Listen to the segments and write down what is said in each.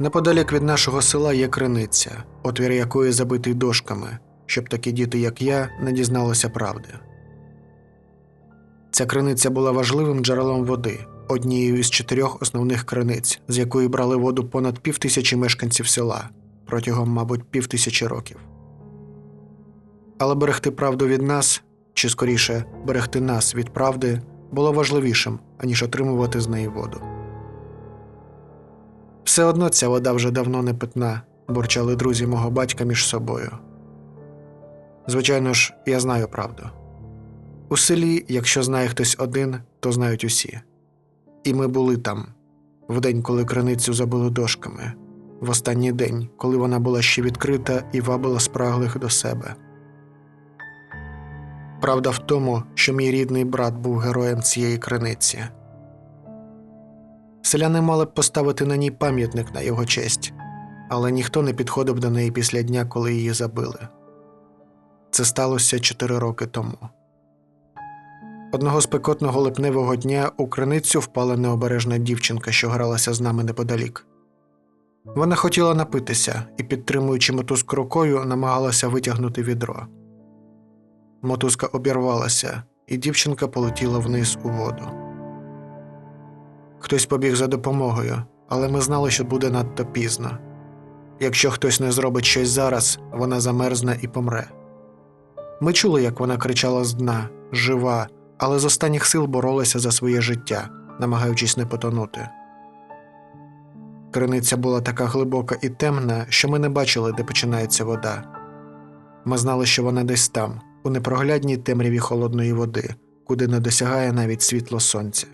Неподалік від нашого села є криниця, отвір якої забитий дошками, щоб такі діти, як я, не дізналися правди. Ця криниця була важливим джерелом води, однією із чотирьох основних криниць, з якої брали воду понад півтисячі мешканців села протягом, мабуть, півтисячі років. Але берегти правду від нас, чи скоріше берегти нас від правди, було важливішим, аніж отримувати з неї воду. Все одно ця вода вже давно не питна, бурчали друзі мого батька між собою. Звичайно ж, я знаю правду. У селі, якщо знає хтось один, то знають усі. І ми були там, в день, коли криницю забили дошками, в останній день, коли вона була ще відкрита і вабила спраглих до себе. Правда в тому, що мій рідний брат був героєм цієї криниці. Селяни мали б поставити на ній пам'ятник на його честь, але ніхто не підходив до неї після дня, коли її забили. Це сталося чотири роки тому. Одного спекотного липневого дня у криницю впала необережна дівчинка, що гралася з нами неподалік. Вона хотіла напитися і, підтримуючи мотузку рукою, намагалася витягнути відро. Мотузка обірвалася, і дівчинка полетіла вниз у воду. Хтось побіг за допомогою, але ми знали, що буде надто пізно. Якщо хтось не зробить щось зараз, вона замерзне і помре. Ми чули, як вона кричала з дна, жива, але з останніх сил боролася за своє життя, намагаючись не потонути. Криниця була така глибока і темна, що ми не бачили, де починається вода. Ми знали, що вона десь там, у непроглядній темряві холодної води, куди не досягає навіть світло сонця.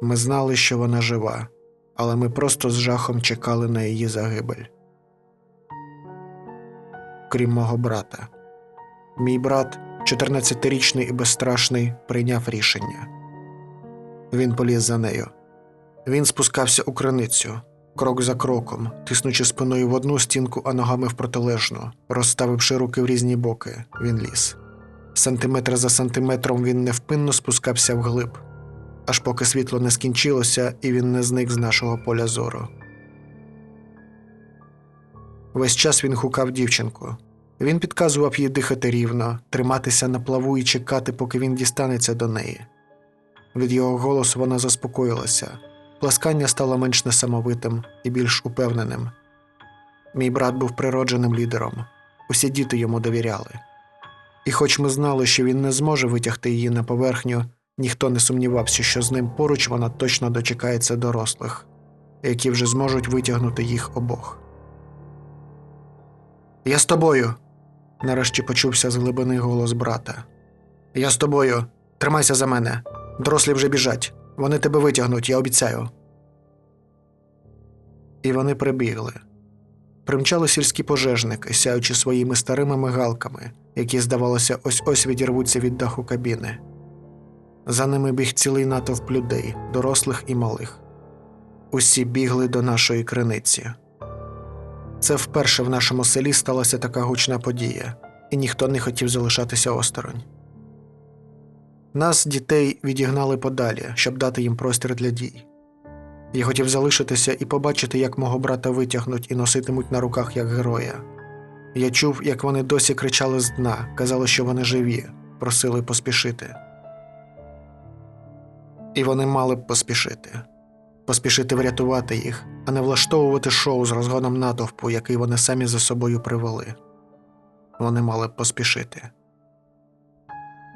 Ми знали, що вона жива, але ми просто з жахом чекали на її загибель. Крім мого брата. Мій брат, 14-річний і безстрашний, прийняв рішення. Він поліз за нею. Він спускався у криницю, крок за кроком, тиснучи спиною в одну стінку, а ногами в протилежну, розставивши руки в різні боки, він ліз. Сантиметр за сантиметром він невпинно спускався вглиб, аж поки світло не скінчилося і він не зник з нашого поля зору. Весь час він гукав дівчинку. Він підказував їй дихати рівно, триматися на плаву і чекати, поки він дістанеться до неї. Від його голосу вона заспокоїлася, плескання стало менш несамовитим і більш упевненим. Мій брат був природженим лідером, усі діти йому довіряли. І хоч ми знали, що він не зможе витягти її на поверхню, ніхто не сумнівався, що з ним поруч вона точно дочекається дорослих, які вже зможуть витягнути їх обох. Я з тобою. Нарешті почувся з глибини голос брата. Я з тобою. Тримайся за мене. Дорослі вже біжать. Вони тебе витягнуть, я обіцяю. І вони прибігли. Примчали сільські пожежники, сяючи своїми старими мигалками, які, здавалося, ось ось відірвуться від даху кабіни. За ними біг цілий натовп людей, дорослих і малих. Усі бігли до нашої криниці. Це вперше в нашому селі сталася така гучна подія, і ніхто не хотів залишатися осторонь. Нас, дітей, відігнали подалі, щоб дати їм простір для дій. Я хотів залишитися і побачити, як мого брата витягнуть і носитимуть на руках як героя. Я чув, як вони досі кричали з дна, казали, що вони живі, просили поспішити. І вони мали б поспішити поспішити врятувати їх, а не влаштовувати шоу з розгоном натовпу, який вони самі за собою привели. Вони мали б поспішити.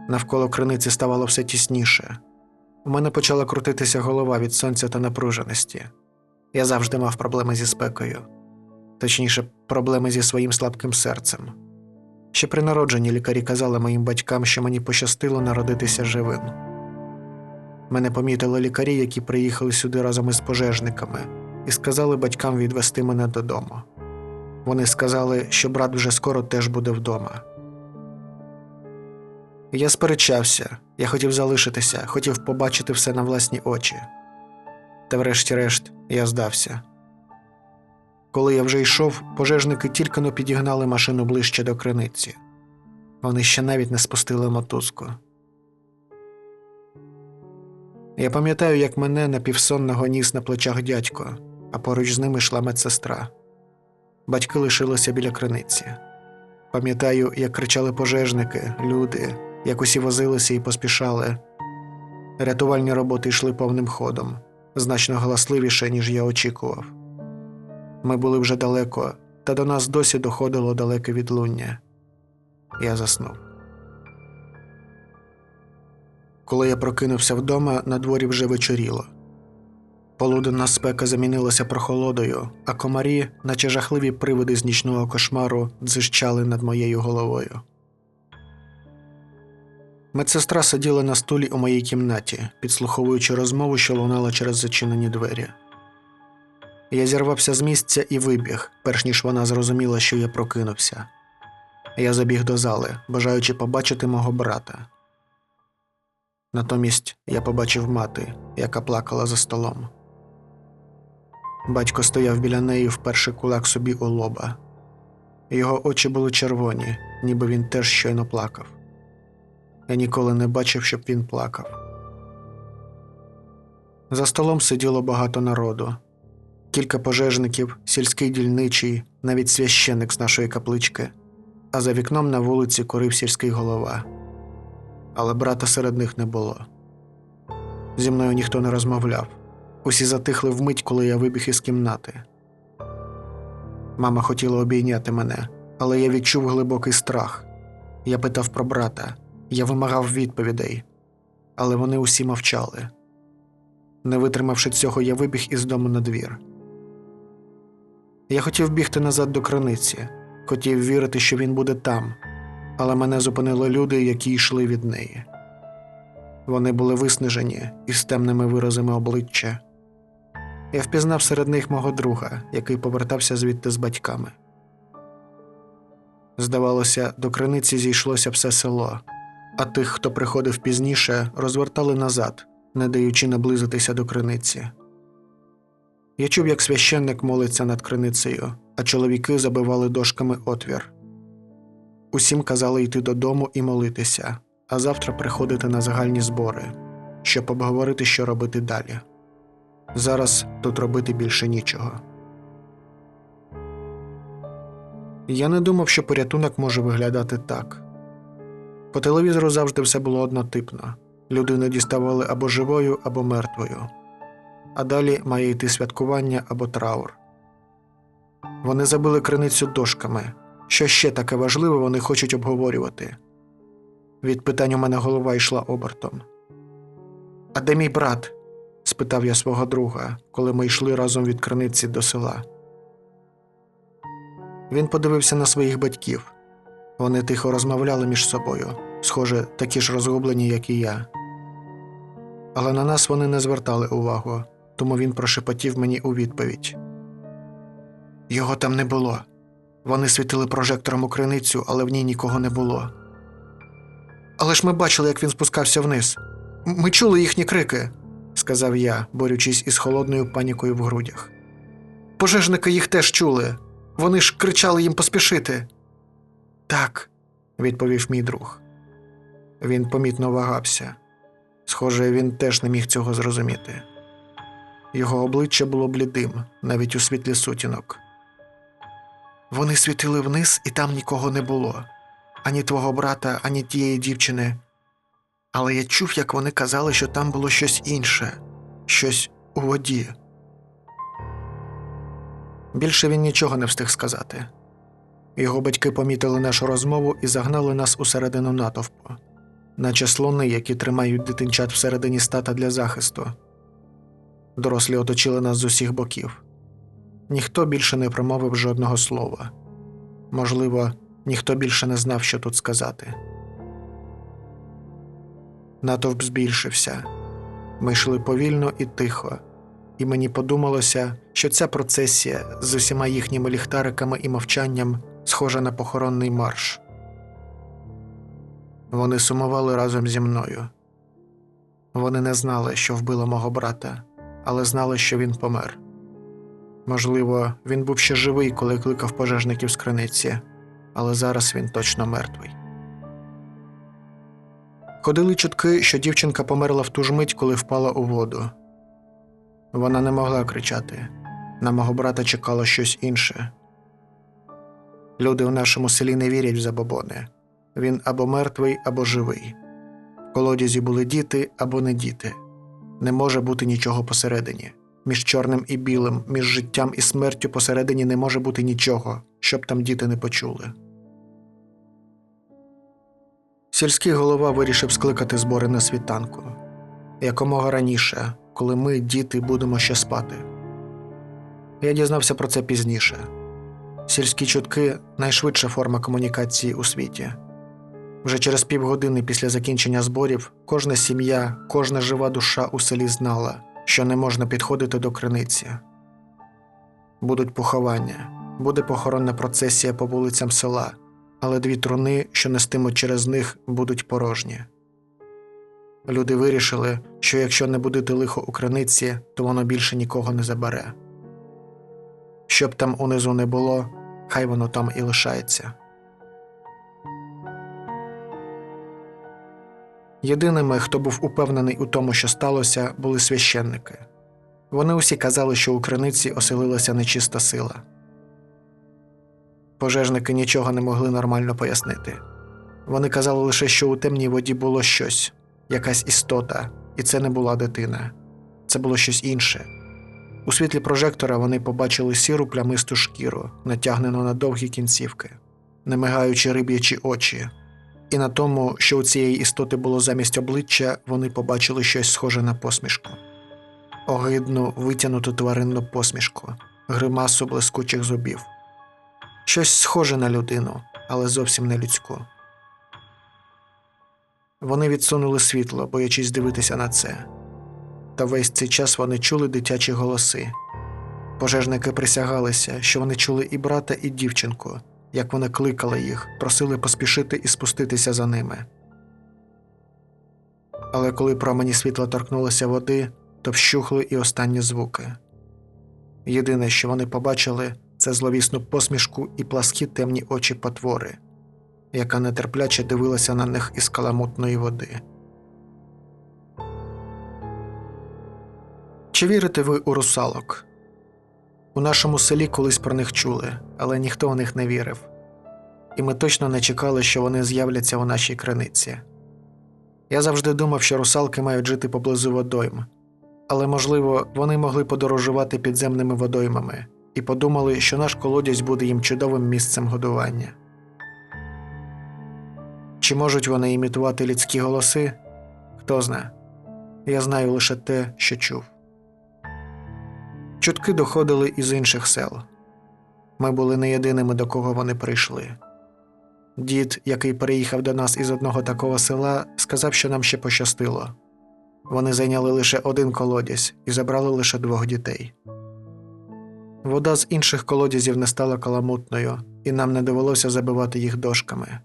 Навколо криниці ставало все тісніше. У мене почала крутитися голова від сонця та напруженості. Я завжди мав проблеми зі спекою, точніше, проблеми зі своїм слабким серцем. Ще при народженні лікарі казали моїм батькам, що мені пощастило народитися живим. Мене помітили лікарі, які приїхали сюди разом із пожежниками, і сказали батькам відвести мене додому. Вони сказали, що брат вже скоро теж буде вдома. Я сперечався, я хотів залишитися, хотів побачити все на власні очі. Та врешті-решт я здався. Коли я вже йшов, пожежники тільки но підігнали машину ближче до криниці. Вони ще навіть не спустили мотузку. Я пам'ятаю, як мене напівсонного ніс на плечах дядько. а поруч з ними йшла медсестра. Батьки лишилися біля криниці. Пам'ятаю, як кричали пожежники, люди, як усі возилися і поспішали. Рятувальні роботи йшли повним ходом, значно галасливіше, ніж я очікував. Ми були вже далеко, та до нас досі доходило далеке відлуння. Я заснув. Коли я прокинувся вдома, на дворі вже вечоріло. Полуденна спека замінилася прохолодою, а комарі, наче жахливі привиди з нічного кошмару, дзижчали над моєю головою. Медсестра сиділа на стулі у моїй кімнаті, підслуховуючи розмову, що лунала через зачинені двері. Я зірвався з місця і вибіг, перш ніж вона зрозуміла, що я прокинувся. Я забіг до зали, бажаючи побачити мого брата. Натомість я побачив мати, яка плакала за столом. Батько стояв біля неї, вперше кулак собі у лоба. Його очі були червоні, ніби він теж щойно плакав. Я ніколи не бачив, щоб він плакав. За столом сиділо багато народу. Кілька пожежників, сільський дільничий, навіть священик з нашої каплички, а за вікном на вулиці курив сільський голова. Але брата серед них не було. Зі мною ніхто не розмовляв. Усі затихли вмить, коли я вибіг із кімнати. Мама хотіла обійняти мене, але я відчув глибокий страх. Я питав про брата, я вимагав відповідей, але вони усі мовчали. Не витримавши цього, я вибіг із дому на двір. Я хотів бігти назад до криниці, хотів вірити, що він буде там, але мене зупинили люди, які йшли від неї. Вони були виснажені із темними виразами обличчя. Я впізнав серед них мого друга, який повертався звідти з батьками. Здавалося, до криниці зійшлося все село, а тих, хто приходив пізніше, розвертали назад, не даючи наблизитися до криниці. Я чув, як священник молиться над криницею, а чоловіки забивали дошками отвір. Усім казали йти додому і молитися, а завтра приходити на загальні збори, щоб обговорити, що робити далі. Зараз тут робити більше нічого. Я не думав, що порятунок може виглядати так. По телевізору завжди все було однотипно людину діставали або живою, або мертвою, а далі має йти святкування або траур. Вони забили криницю дошками. Що ще таке важливе вони хочуть обговорювати. Від питань у мене голова йшла обертом. А де мій брат? спитав я свого друга, коли ми йшли разом від криниці до села. Він подивився на своїх батьків. Вони тихо розмовляли між собою, схоже, такі ж розгублені, як і я. Але на нас вони не звертали увагу, тому він прошепотів мені у відповідь. Його там не було. Вони світили прожектором у криницю, але в ній нікого не було. Але ж ми бачили, як він спускався вниз. Ми чули їхні крики, сказав я, борючись із холодною панікою в грудях. Пожежники їх теж чули. Вони ж кричали їм поспішити. Так, відповів мій друг. Він помітно вагався. Схоже, він теж не міг цього зрозуміти. Його обличчя було блідим, навіть у світлі сутінок. Вони світили вниз, і там нікого не було ані твого брата, ані тієї дівчини. Але я чув, як вони казали, що там було щось інше, щось у воді. Більше він нічого не встиг сказати. Його батьки помітили нашу розмову і загнали нас усередину натовпу, наче слони, які тримають дитинчат всередині стата для захисту. Дорослі оточили нас з усіх боків. Ніхто більше не промовив жодного слова. Можливо, ніхто більше не знав, що тут сказати. Натовп збільшився. Ми йшли повільно і тихо, і мені подумалося, що ця процесія з усіма їхніми ліхтариками і мовчанням схожа на похоронний марш. Вони сумували разом зі мною. Вони не знали, що вбило мого брата, але знали, що він помер. Можливо, він був ще живий, коли кликав пожежників з криниці, але зараз він точно мертвий. Ходили чутки, що дівчинка померла в ту ж мить, коли впала у воду. Вона не могла кричати. На мого брата чекало щось інше. Люди у нашому селі не вірять в забобони. Він або мертвий, або живий. В колодязі були діти або не діти. Не може бути нічого посередині. Між чорним і білим, між життям і смертю посередині не може бути нічого, щоб там діти не почули. Сільський голова вирішив скликати збори на світанку якомога раніше, коли ми, діти, будемо ще спати. Я дізнався про це пізніше. Сільські чутки найшвидша форма комунікації у світі. Вже через півгодини після закінчення зборів кожна сім'я, кожна жива душа у селі знала, що не можна підходити до криниці. Будуть поховання, буде похоронна процесія по вулицям села, але дві труни, що нестимуть через них, будуть порожні. Люди вирішили, що якщо не будити лихо у криниці, то воно більше нікого не забере. Щоб там унизу не було, хай воно там і лишається. Єдиними, хто був упевнений у тому, що сталося, були священники. Вони усі казали, що у криниці оселилася нечиста сила. Пожежники нічого не могли нормально пояснити. Вони казали лише, що у темній воді було щось, якась істота, і це не була дитина, це було щось інше. У світлі прожектора вони побачили сіру плямисту шкіру, натягнену на довгі кінцівки, не мигаючи риб'ячі очі, і на тому, що у цієї істоти було замість обличчя, вони побачили щось схоже на посмішку. Огидну, витягнуту тваринну посмішку, гримасу блискучих зубів. Щось схоже на людину, але зовсім не людську. Вони відсунули світло, боячись дивитися на це. Та весь цей час вони чули дитячі голоси. Пожежники присягалися, що вони чули і брата, і дівчинку, як вони кликали їх, просили поспішити і спуститися за ними. Але коли промені світла торкнулися води, то вщухли і останні звуки. Єдине, що вони побачили, це зловісну посмішку і пласкі темні очі потвори, яка нетерпляче дивилася на них із каламутної води. Чи вірите ви у русалок? У нашому селі колись про них чули, але ніхто в них не вірив. І ми точно не чекали, що вони з'являться у нашій криниці. Я завжди думав, що русалки мають жити поблизу водойм, але, можливо, вони могли подорожувати підземними водоймами і подумали, що наш колодязь буде їм чудовим місцем годування. Чи можуть вони імітувати людські голоси? Хто зна. Я знаю лише те, що чув. Чутки доходили із інших сел. Ми були не єдиними, до кого вони прийшли. Дід, який переїхав до нас із одного такого села, сказав, що нам ще пощастило. Вони зайняли лише один колодязь і забрали лише двох дітей. Вода з інших колодязів не стала каламутною, і нам не довелося забивати їх дошками.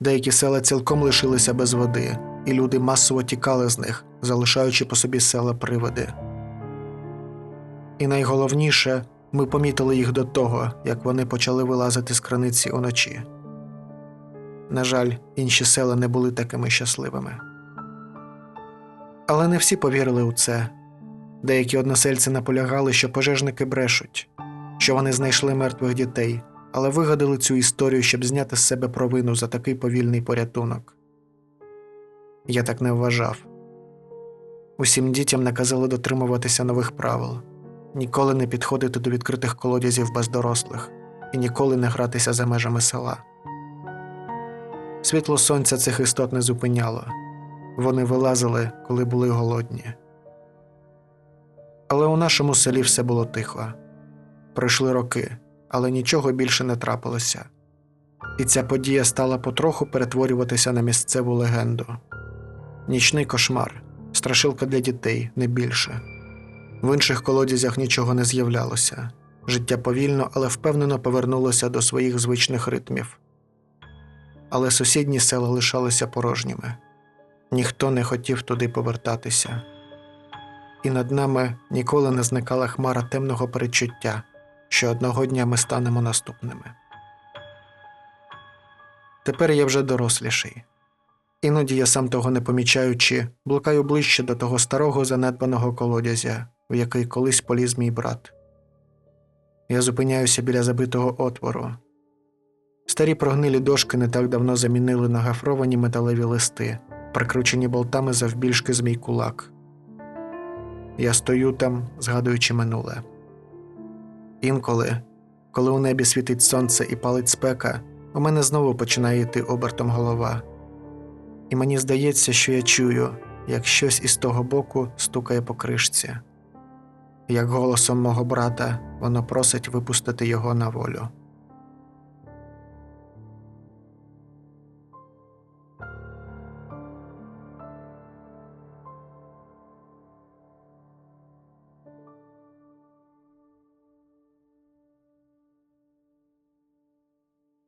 Деякі села цілком лишилися без води, і люди масово тікали з них, залишаючи по собі села приводи. І найголовніше, ми помітили їх до того, як вони почали вилазити з краниці уночі. На жаль, інші села не були такими щасливими. Але не всі повірили у це. Деякі односельці наполягали, що пожежники брешуть, що вони знайшли мертвих дітей, але вигадали цю історію, щоб зняти з себе провину за такий повільний порятунок. Я так не вважав. Усім дітям наказали дотримуватися нових правил ніколи не підходити до відкритих колодязів без дорослих і ніколи не гратися за межами села. Світло сонця цих істот не зупиняло вони вилазили, коли були голодні. Але у нашому селі все було тихо. Пройшли роки, але нічого більше не трапилося. І ця подія стала потроху перетворюватися на місцеву легенду. Нічний кошмар, страшилка для дітей не більше. В інших колодязях нічого не з'являлося. Життя повільно, але впевнено повернулося до своїх звичних ритмів. Але сусідні села лишалися порожніми. Ніхто не хотів туди повертатися. І над нами ніколи не зникала хмара темного передчуття, що одного дня ми станемо наступними. Тепер я вже доросліший. Іноді я сам того не помічаючи, блукаю ближче до того старого занедбаного колодязя, в який колись поліз мій брат. Я зупиняюся біля забитого отвору. Старі прогнилі дошки не так давно замінили на гафровані металеві листи, прикручені болтами завбільшки з мій кулак. Я стою там, згадуючи минуле. Інколи, коли у небі світить сонце і палить спека, у мене знову починає йти обертом голова. І мені здається, що я чую, як щось із того боку стукає по кришці, як голосом мого брата воно просить випустити його на волю.